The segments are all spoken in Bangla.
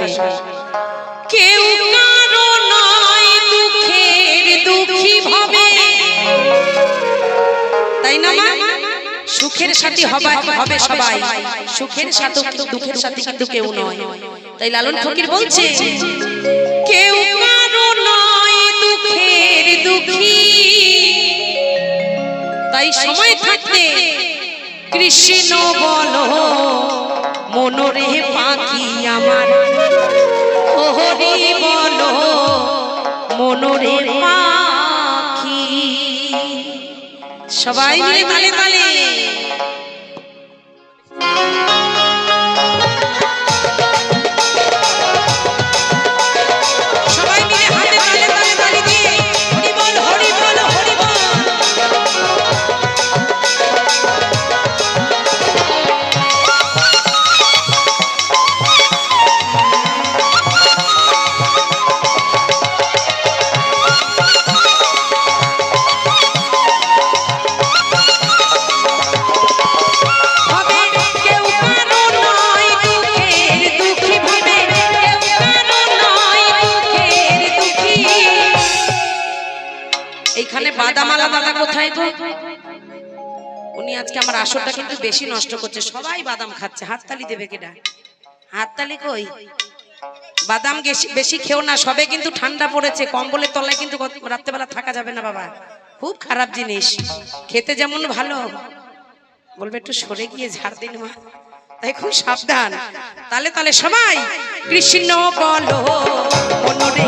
ভাসবে কেউ নয় দুঃখের দুঃখী তাই না সুখের সাথী হবে হবে সবাই। সুখের সাথে দুঃখের সাথে কিন্তু কেউ নয়। তাই লালন ফকির বলছে, কেউ কারও নয় দুঃখের দুঃখী। তাই সময় থাকতে কৃষ্ণ বলো মনোরে পাখি আমার। ওহরি বলো মনোরে পাখি। সবাই মিলে তালে তালে বাদামালা দাদা কোথায় গো? উনি আজকে আমার আসরটা কিন্তু বেশি নষ্ট করছে। সবাই বাদাম খাচ্ছে। হাততালি দেবে কেডা? হাততালি কই? বাদাম বেশি খেও না, সবে কিন্তু ঠান্ডা পড়েছে। কম্বলের তলায় কিন্তু রাত্রেবেলা থাকা যাবে না বাবা। খুব খারাপ জিনিস। খেতে যেমন ভালো। বলবে একটু সরে গিয়ে ঝাড় দিন মা। তাই খুব সাবধান। তালে তালে সবাই, কৃষ্ণ বলো অনুরে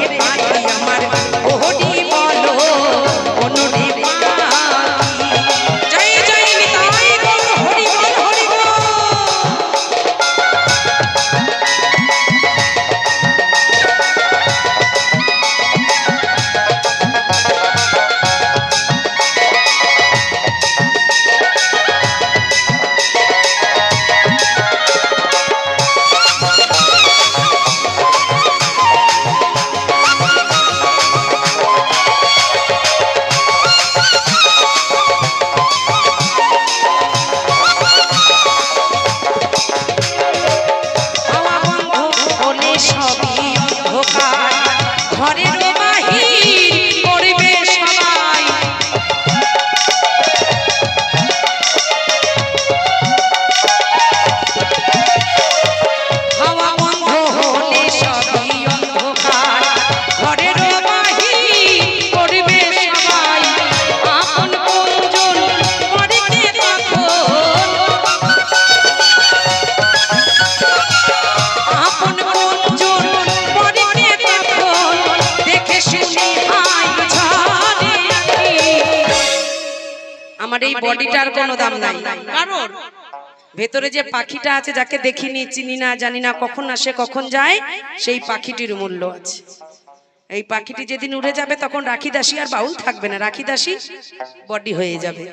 আমার এই বডিটার কোনো দাম নাই। কারণ? ভেতরে যে পাখিটা আছে যাকে দেখিনি চিনি না জানি না কখন আসে কখন যায় সেই পাখিটির মূল্য আছে। এই পাখিটি যেদিন উড়ে যাবে তখন রাখি দাসী আর বাউল থাকবে না। রাখি দাসী বডি হয়ে যাবে।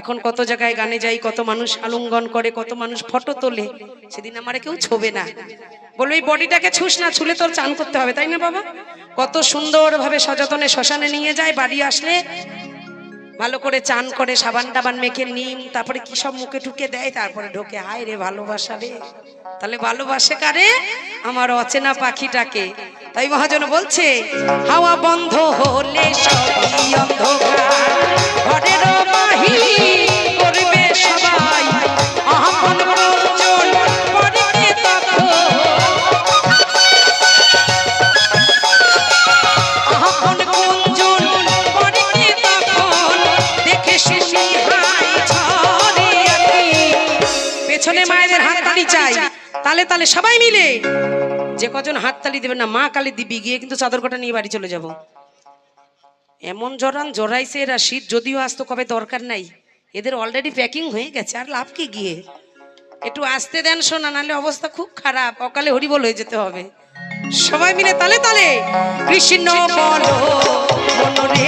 এখন কত জায়গায় গানে যাই কত মানুষ আলুঙ্গন করে কত মানুষ ফটো তোলে সেদিন আমার কেউ ছোবে না। বলো এই বডিটাকে ছুস না ছুলে তোর চান করতে হবে তাই না বাবা? কত সুন্দরভাবে সযতনে শ্মশানে নিয়ে যায় বাড়ি আসলে ভালো করে চান করে, সাবান টাবান মেখে নিম তারপরে কি সব মুখে ঠুকে দেয়? তারপরে ঢোকে, হায় রে ভালোবাসা রে। তাহলে ভালোবাসে কারে? আমার অচেনা পাখিটাকে। তাই মহাজন বলছে, হাওয়া বন্ধ হলে সবই পেছনে মায়েদের হাততালি চাই। তালে তালে সবাই মিলে যে কজন হাততালি দেবে না মা কালী দিবি গিয়ে কিন্তু চাদর কটা নিয়ে বাড়ি চলে যাব। এমন জরান জড়াইছে এরা শীত যদিও আসতো কবে দরকার নাই। এদের অলরেডি প্যাকিং হয়ে গেছে আর লাভ কি গিয়ে? একটু আসতে দেন শোনা নাহলে অবস্থা খুব খারাপ অকালে হরিবল হয়ে যেতে হবে। সবাই মিলে তালে তালে কৃষ্ণ বলো মনরে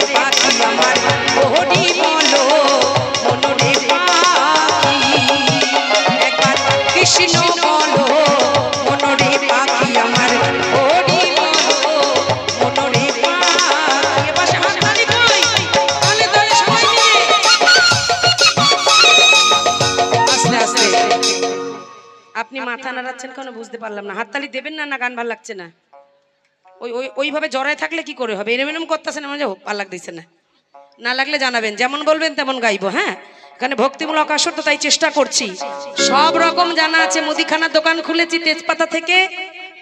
মাথা নাড়াচ্ছেন কেন বুঝতে পারলাম না হাততালি দেবেন না না গান ভালো লাগছে না ওই ওই ওইভাবে জড়ায় থাকলে কি করে হবে এরম এরম করতেছেন আমার যে ভালো লাগতেছে না না লাগলে জানাবেন যেমন বলবেন তেমন গাইবো হ্যাঁ এখানে ভক্তিমূলক আসর তো তাই চেষ্টা করছি সব রকম জানা আছে মুদিখানার দোকান খুলেছি তেজপাতা থেকে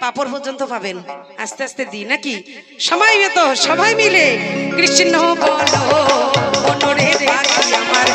পাপড় পর্যন্ত পাবেন আস্তে আস্তে দিই নাকি সবাই তো সবাই মিলে কৃষ্ণ বলো আমার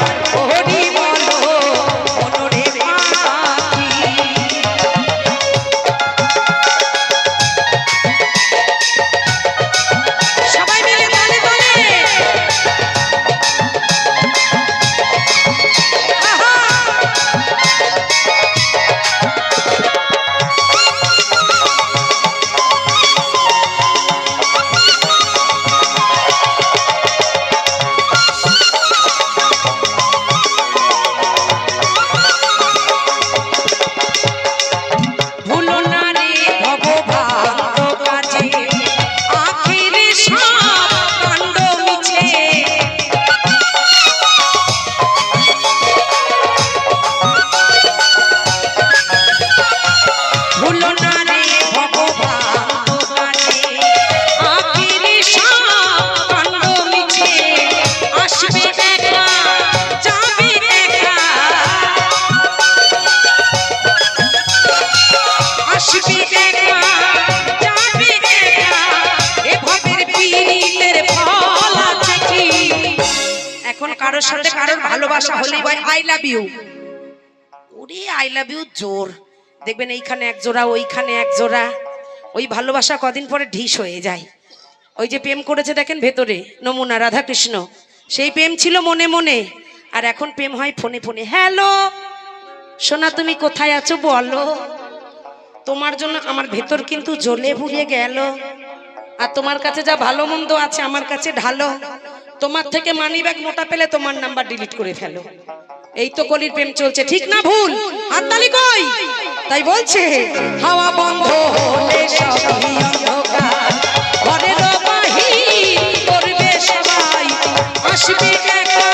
ভালোবাসা হলেই ভাই আই লাভ ইউ ওরে আই লাভ ইউ জোর। দেখবেন এইখানে এক জোড়া ওইখানে এক জোড়া। ওই ভালোবাসা কদিন পরে ঢিস হয়ে যায়। ওই যে প্রেম করেছে দেখেন ভেতরে নমুনা রাধা কৃষ্ণ সেই প্রেম ছিল মনে মনে আর এখন প্রেম হয় ফোনে ফোনে। হ্যালো সোনা তুমি কোথায় আছো বলো? তোমার জন্য আমার ভেতর কিন্তু জ্বলে ভুলে গেল। আর তোমার কাছে যা ভালো মন্দ আছে আমার কাছে ঢালো। তোমার থেকে মানি ব্যাগ মোটা পেলে তোমার নাম্বার ডিলিট করে ফেলো। এই তো কলির প্রেম চলছে, ঠিক না ভুল? হাততালি কই? তাই বলছে, হাওয়া বন্ধ হলে সবই অন্ধকার। ঘরের বাহির করবে সবাই আসবে একা।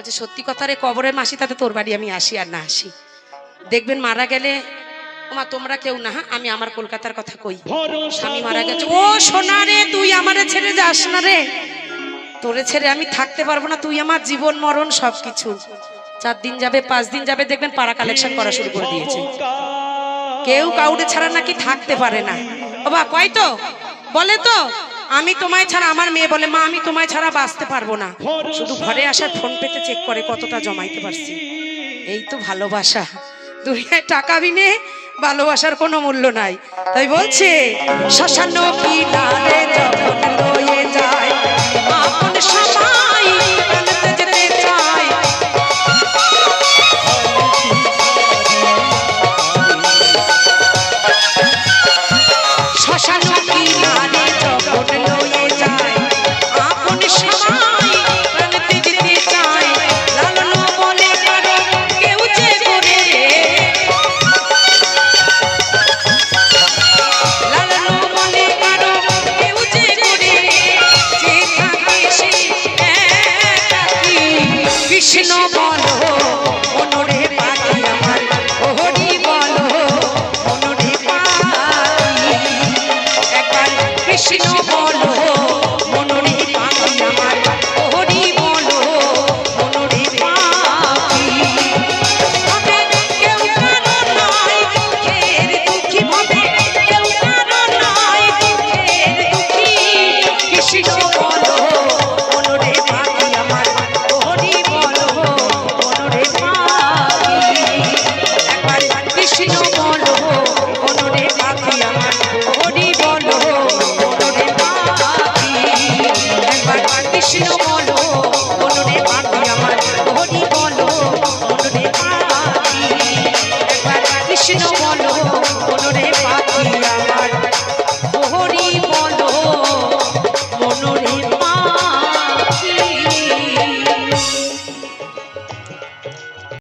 বলছে সত্যি কথা রে কবরের মাসি তাতে তোর বাড়ি আমি আসি আর না আসি। দেখবেন মারা গেলে ও মা তোমরা কেউ না হ্যাঁ? আমি আমার কলকাতার কথা কই। স্বামী মারা গেছে ও সোনা রে তুই আমারে ছেড়ে যাস না রে। তোরে ছেড়ে আমি থাকতে পারব না তুই আমার জীবন মরণ সব কিছু চার দিন যাবে পাঁচ দিন যাবে দেখবেন পাড়া কালেকশন করা শুরু করে দিয়েছে। কেউ কাউরে ছাড়া নাকি থাকতে পারে না। বাবা কয় তো? বলে তো? আমি তোমায় ছাড়া আমার মেয়ে বলে, মা, আমি তোমায় ছাড়া বাঁচতে পারব না। শুধু ঘরে আসার ফোন পেতে চেক করে কতটা জমাইতে পারছি। এই তো ভালোবাসা। দুনিয়ায় টাকা বিনে ভালোবাসার কোনো মূল্য নাই। তাই বলছে শ্মশান কি নারে যখন লয়ে যায়। আপন সবাই কৃষ্ণ বলো। Krishna